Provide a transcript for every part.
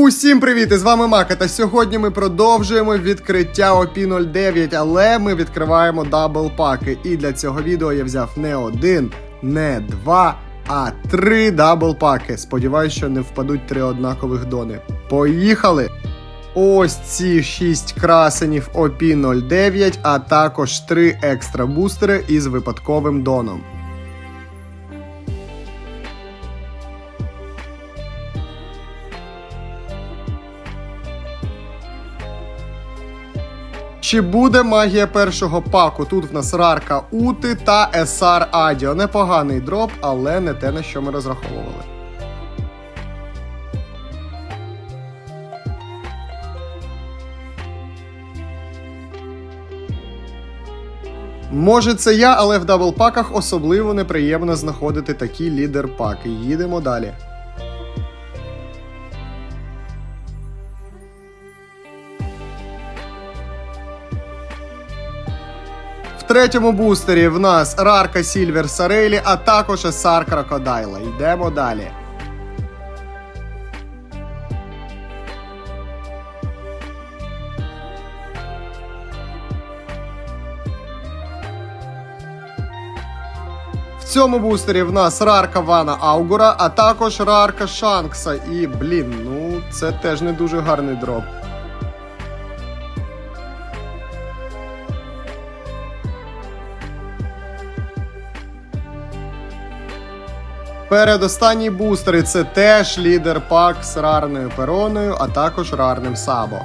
Усім привіт! З вами Мака. Та сьогодні ми продовжуємо відкриття OP 09, але ми відкриваємо дабл паки. І для цього відео я взяв не один, не два, а три дабл паки. Сподіваюсь, що не впадуть три однакових дони. Поїхали! Ось ці 6 красенів OP 09, а також 3 екстра бустери із випадковим доном. Чи буде магія першого паку? Тут в нас рарка Ути та SR Адіо. Непоганий дроп, але не те, на що ми розраховували. Може, це я, але в даблпаках особливо неприємно знаходити такі лідер-паки. Їдемо далі. Третьому бустері в нас Рарка Сільвер Сарелі, а також Есар Крокодайла. Йдемо далі. В цьому бустері в нас Рарка Вана Аугура, а також Рарка Шанкса. І, блін, ну це теж не дуже гарний дроп. Передостанні бустери це теж лідер пак з рарною пероною, а також рарним сабо.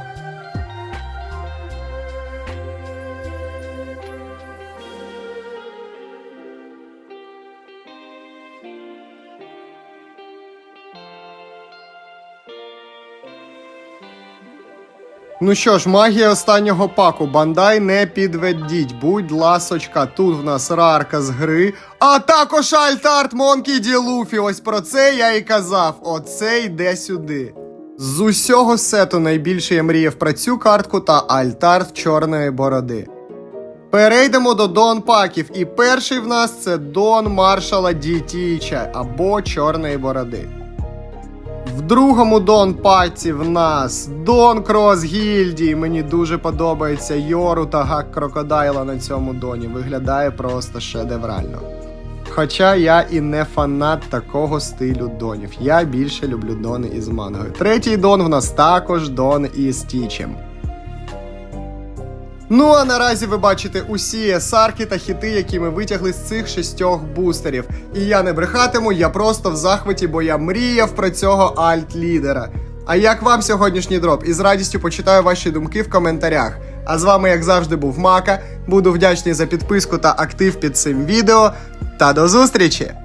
Ну що ж, магія останнього паку. Бандай не підведіть. Будь ласочка, тут в нас рарка з гри. А також альтарт Монкі Ді Луфі. Ось про це я і казав. Оце йде сюди. З усього сету найбільше я мріяв про цю картку та альтарт чорної бороди. Перейдемо до Дон паків. І перший в нас це Дон Маршала Дітіча або Чорної бороди. В другому Дон паці в нас Дон Крос Гільдії. Мені дуже подобається Йору та Гак Крокодайла на цьому доні. Виглядає просто шедеврально. Хоча я і не фанат такого стилю донів. Я більше люблю дони із мангою. Третій дон в нас також дон із Тічем. Ну а наразі ви бачите усі есарки та хіти, які ми витягли з цих шістьох бустерів. І я не брехатиму, я просто в захваті, бо я мріяв про цього альт-лідера. А як вам сьогоднішній дроп? І з радістю почитаю ваші думки в коментарях. А з вами, як завжди, був Мака. Буду вдячний за підписку та актив під цим відео. Та до зустрічі!